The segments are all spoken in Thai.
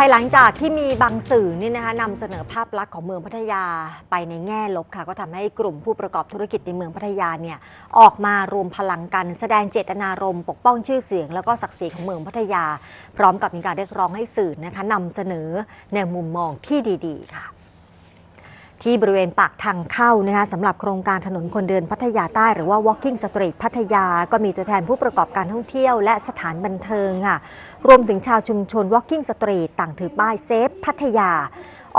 ภายหลังจากที่มีบางสื่อนี่นะคะนำเสนอภาพลักษณ์ของเมืองพัทยาไปในแง่ลบค่ะ ก็ทำให้กลุ่มผู้ประกอบธุรกิจในเมืองพัทยาเนี่ยออกมารวมพลังกัน แสดงเจตนารมณ์ปกป้องชื่อเสียง แล้วก็ศักดิ์ศรีของเมืองพัทยา พร้อมกับมีการเรียกร้องให้สื่อนะคะนำเสนอในมุมมองที่ดี ๆ ค่ะ ที่บริเวณปากทางเข้านะคะสำหรับโครงการถนนคนเดินพัทยาใต้หรือว่า Walking Street พัทยา ก็มีตัวแทนผู้ประกอบการท่องเที่ยวและสถานบันเทิงค่ะ รวมถึงชาวชุมชน Walking Street ต่างถือป้ายเซฟพัทยา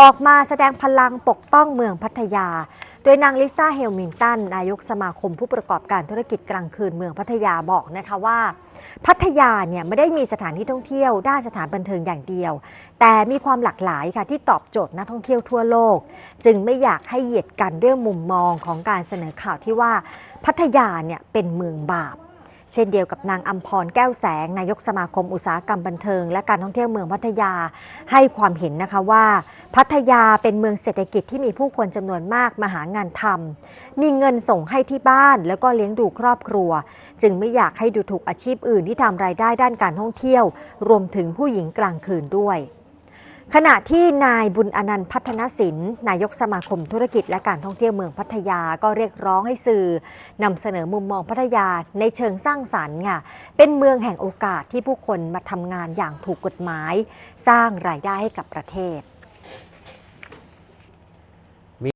ออกมาแสดงพลังปกป้องเมืองพัทยา โดยนางลิซ่าเฮลมินตัน นายกสมาคมผู้ประกอบการธุรกิจกลางคืนเมืองพัทยาบอกนะคะว่า พัทยาเนี่ยไม่ได้มีสถานที่ท่องเที่ยวด้านสถานบันเทิงอย่างเดียว แต่มีความหลากหลายค่ะที่ตอบโจทย์นักท่องเที่ยวทั่วโลก จึงไม่อยากให้เหยียดกันด้วยมุมมองของการเสนอข่าวที่ว่า พัทยาเนี่ยเป็นเมืองบาป เช่นเดียวกับนางอัมพรแก้วแสง นายกสมาคมอุตสาหกรรมบันเทิง และการท่องเที่ยวเมืองพัทยา ให้ความเห็นนะคะว่า พัทยาเป็นเมืองเศรษฐกิจที่มีผู้คนจำนวนมากมาหางานทำมีเงินส่งให้ที่บ้านแล้วก็เลี้ยงดูครอบครัว จึงไม่อยากให้ดูถูกอาชีพอื่นที่ทำรายได้ด้านการท่องเที่ยว รวมถึงผู้หญิงกลางคืนด้วย ขณะที่นายบุญอนันต์พัฒนศิลป์นายกสมาคมธุรกิจและการท่องเที่ยวเมืองพัทยาก็เรียกร้องให้สื่อนำเสนอมุมมองพัทยาในเชิงสร้างสรรค์ค่ะเป็นเมืองแห่งโอกาสที่ผู้คนมาทำงานอย่างถูกกฎหมาย สร้างรายได้ให้กับประเทศ